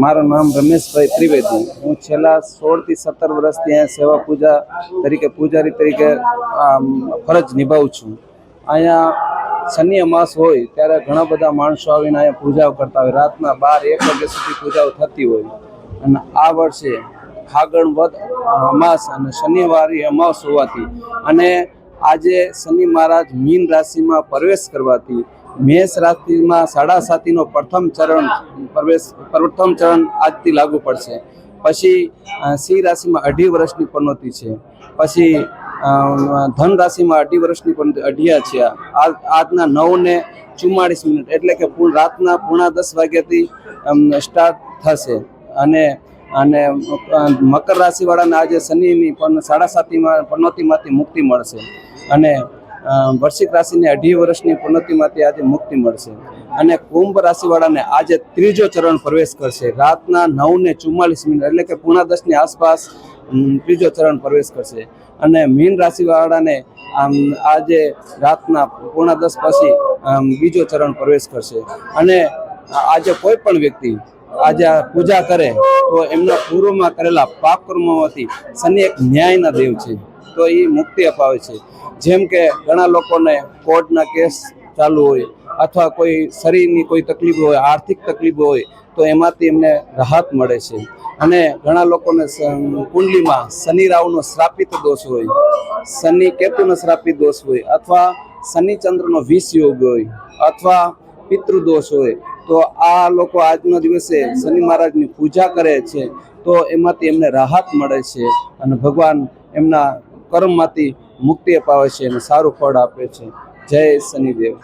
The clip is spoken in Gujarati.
મારું નામ રમેશભાઈ ત્રિવેદી. હું છેલ્લા સોળથી સત્તર વર્ષથી અહીંયા સેવા પૂજા તરીકે, પૂજારી તરીકે ફરજ નિભાવું છું. અહીંયા શનિ અમાસ હોય ત્યારે ઘણા બધા માણસો આવીને અહીંયા પૂજાઓ કરતા હોય. રાતના બાર, એક વાગ્યા સુધી પૂજાઓ થતી હોય. અને આ વર્ષે ફાગણ વધ અમાસ અને શનિવારી અમાસ હોવાથી અને આજે શનિ મહારાજ મીન રાશિમાં પ્રવેશ કરવાથી મેષ રાશિમાં સાડા સાતીનો પ્રથમ ચરણ પ્રવેશ, પ્રથમ ચરણ આજથી લાગુ પડશે. પછી સિંહ રાશિમાં અઢી વર્ષની પનોતી છે. પછી ધન રાશિમાં અઢી વર્ષની પણ અઢિયા છે. આજના નવ ને ચુમ્માળીસ મિનિટ એટલે કે રાતના પૂણા દસ વાગ્યાથી સ્ટાર્ટ થશે. અને અને મકર રાશિવાળાને આજે શનિની પણ સાડા સાતીમાં, પનોતીમાંથી મુક્તિ મળશે. અને વર્ષિક રાશિને અઢી વર્ષની પનોતીમાંથી આજે મુક્તિ મળશે. અને કુંભ રાશિવાળાને આજે ત્રીજો ચરણ પ્રવેશ કરશે. રાતના નવ ને ચુમ્માલીસ મિનિટ એટલે કે પૂણા દસની આસપાસ ત્રીજો ચરણ પ્રવેશ કરશે. અને મીન રાશિવાળાને, આમ, આજે રાતના પૂર્ણા દસ પછી બીજો ચરણ પ્રવેશ કરશે. અને આજે કોઈ પણ વ્યક્તિ આજે પૂજા કરે, તો એમના પૂર્વમાં કરેલા પાપ કર્મોમાંથી શનિ એક ન્યાયના દેવ છે. તો એ મુક્તિ અપાવે છે. જેમ કે ઘણા લોકોને કોર્ટના કેસ ચાલુ હોય અથવા કોઈ શરીરની કોઈ તકલીફ હોય, આર્થિક તકલીફ હોય, તો એમાંથી એમને રાહત મળે છે. અને ઘણા લોકોને કુંડલીમાં શનિ રાહુનો શ્રાપિત દોષ હોય, શનિ કેતુનો શ્રાપિત દોષ હોય અથવા શનિ ચંદ્રનો વિષ યોગ હોય અથવા પિતૃદોષ હોય, તો આ લોકો આજના દિવસે શનિ મહારાજની પૂજા કરે છે, તો એમાંથી એમને રાહત મળે છે અને ભગવાન એમના કર્મમાંથી મુક્તિ અપાવે છે અને સારું ફળ આપે છે. જય શનિદેવ.